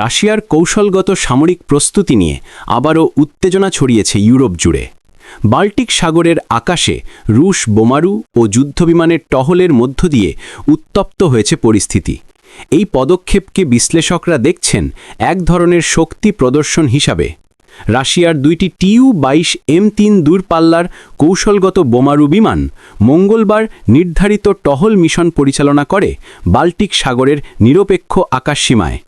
রাশিয়ার কৌশলগত সামরিক প্রস্তুতি নিয়ে আবারও উত্তেজনা ছড়িয়েছে ইউরোপ জুড়ে। বাল্টিক সাগরের আকাশে রুশ বোমারু ও যুদ্ধবিমানের টহলের মধ্য দিয়ে উত্তপ্ত হয়েছে পরিস্থিতি। এই পদক্ষেপকে বিশ্লেষকরা দেখছেন এক ধরনের শক্তি প্রদর্শন হিসাবে। রাশিয়ার দুইটি টিইউ বাইশ এম তিন দূরপাল্লার কৌশলগত বোমারু বিমান মঙ্গলবার নির্ধারিত টহল মিশন পরিচালনা করে বাল্টিক সাগরের নিরপেক্ষ আকাশসীমায়।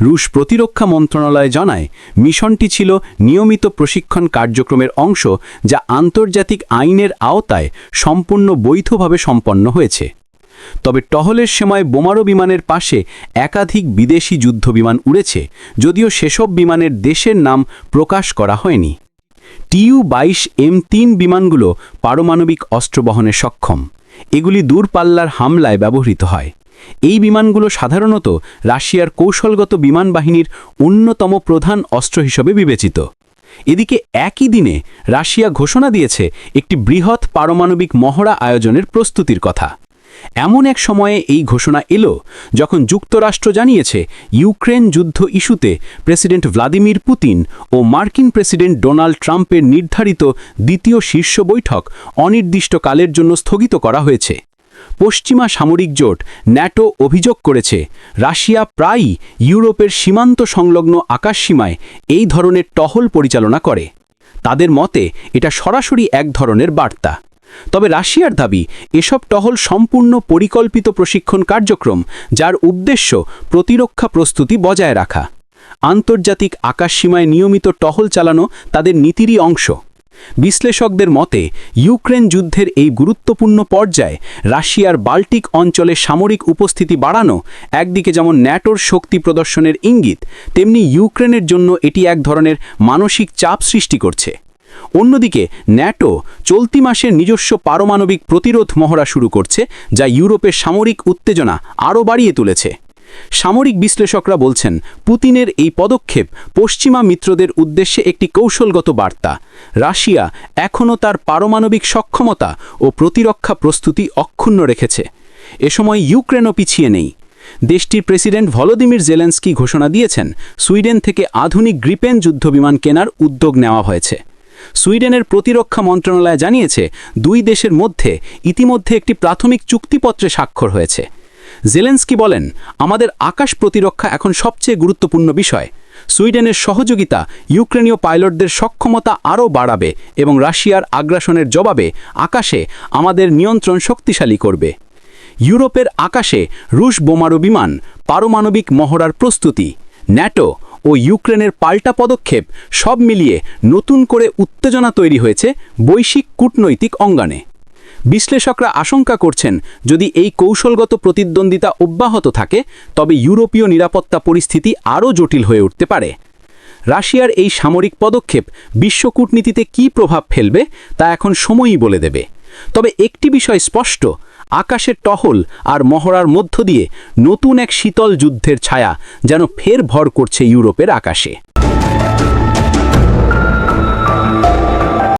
রুশ প্রতিরক্ষা মন্ত্রণালয় জানায়, মিশনটি ছিল নিয়মিত প্রশিক্ষণ কার্যক্রমের অংশ যা আন্তর্জাতিক আইনের আওতায় সম্পূর্ণ বৈধভাবে সম্পন্ন হয়েছে। তবে টহলের সময় বোমারো বিমানের পাশে একাধিক বিদেশি যুদ্ধবিমান উড়েছে, যদিও সেসব বিমানের দেশের নাম প্রকাশ করা হয়নি। টিইউ বাইশ এম তিন বিমানগুলো পারমাণবিক অস্ত্র বহনে সক্ষম। এগুলি দূরপাল্লার হামলায় ব্যবহৃত হয়। এই বিমানগুলো সাধারণত রাশিয়ার কৌশলগত বিমান বাহিনীর অন্যতম প্রধান অস্ত্র হিসেবে বিবেচিত। এদিকে একই দিনে রাশিয়া ঘোষণা দিয়েছে একটি বৃহৎ পারমাণবিক মহড়া আয়োজনের প্রস্তুতির কথা। এমন এক সময়ে এই ঘোষণা এলো যখন যুক্তরাষ্ট্র জানিয়েছে ইউক্রেন যুদ্ধ ইস্যুতে প্রেসিডেন্ট ভ্লাদিমির পুতিন ও মার্কিন প্রেসিডেন্ট ডোনাল্ড ট্রাম্পের নির্ধারিত দ্বিতীয় শীর্ষ বৈঠক অনির্দিষ্টকালের জন্য স্থগিত করা হয়েছে। পশ্চিমা সামরিক জোট ন্যাটো অভিযোগ করেছে, রাশিয়া প্রায়ই ইউরোপের সীমান্ত সংলগ্ন আকাশসীমায় এই ধরনের টহল পরিচালনা করে। তাদের মতে, এটা সরাসরি এক ধরনের বার্তা। তবে রাশিয়ার দাবি, এসব টহল সম্পূর্ণ পরিকল্পিত প্রশিক্ষণ কার্যক্রম, যার উদ্দেশ্য প্রতিরক্ষা প্রস্তুতি বজায় রাখা। আন্তর্জাতিক আকাশসীমায় নিয়মিত টহল চালানো তাদের নীতিরই অংশ। বিশ্লেষকদের মতে, ইউক্রেন যুদ্ধের এই গুরুত্বপূর্ণ পর্যায়ে রাশিয়ার বাল্টিক অঞ্চলে সামরিক উপস্থিতি বাড়ানো একদিকে যেমন ন্যাটোর শক্তি প্রদর্শনের ইঙ্গিত, তেমনি ইউক্রেনের জন্য এটি এক ধরনের মানসিক চাপ সৃষ্টি করছে। অন্যদিকে, ন্যাটো চলতি মাসের নিজস্ব পারমাণবিক প্রতিরোধ মহড়া শুরু করছে, যা ইউরোপের সামরিক উত্তেজনা আরও বাড়িয়ে তুলেছে। সামরিক বিশ্লেষকরা বলছেন, পুতিনের এই পদক্ষেপ পশ্চিমা মিত্রদের উদ্দেশ্যে একটি কৌশলগত বার্তা। রাশিয়া এখনও তার পারমাণবিক সক্ষমতা ও প্রতিরক্ষা প্রস্তুতি অক্ষুণ্ণ রেখেছে। এ সময় ইউক্রেনও পিছিয়ে নেই। দেশটির প্রেসিডেন্ট ভলোদিমির জেলেন্সকি ঘোষণা দিয়েছেন, সুইডেন থেকে আধুনিক গ্রিপেন যুদ্ধবিমান কেনার উদ্যোগ নেওয়া হয়েছে। সুইডেনের প্রতিরক্ষা মন্ত্রণালয় জানিয়েছে, দুই দেশের মধ্যে ইতিমধ্যে একটি প্রাথমিক চুক্তিপত্রে স্বাক্ষর হয়েছে। জেলেন্সকি বলেন, আমাদের আকাশ প্রতিরক্ষা এখন সবচেয়ে গুরুত্বপূর্ণ বিষয়। সুইডেনের সহযোগিতা ইউক্রেনীয় পাইলটদের সক্ষমতা আরও বাড়াবে এবং রাশিয়ার আগ্রাসনের জবাবে আকাশে আমাদের নিয়ন্ত্রণ শক্তিশালী করবে। ইউরোপের আকাশে রুশ বোমারু বিমান, পারমাণবিক মহড়ার প্রস্তুতি, ন্যাটো ও ইউক্রেনের পাল্টা পদক্ষেপ সব মিলিয়ে নতুন করে উত্তেজনা তৈরি হয়েছে বৈশ্বিক কূটনৈতিক অঙ্গনে। বিশ্লেষকরা আশঙ্কা করছেন, যদি এই কৌশলগত প্রতিদ্বন্দ্বিতা অব্যাহত থাকে, তবে ইউরোপীয় নিরাপত্তা পরিস্থিতি আরও জটিল হয়ে উঠতে পারে। রাশিয়ার এই সামরিক পদক্ষেপ বিশ্ব কূটনীতিতে কী প্রভাব ফেলবে, তা এখন সময়ই বলে দেবে। তবে একটি বিষয় স্পষ্ট, আকাশের টহল আর মহড়ার মধ্য দিয়ে নতুন এক শীতল যুদ্ধের ছায়া যেন ফের ভর করছে ইউরোপের আকাশে।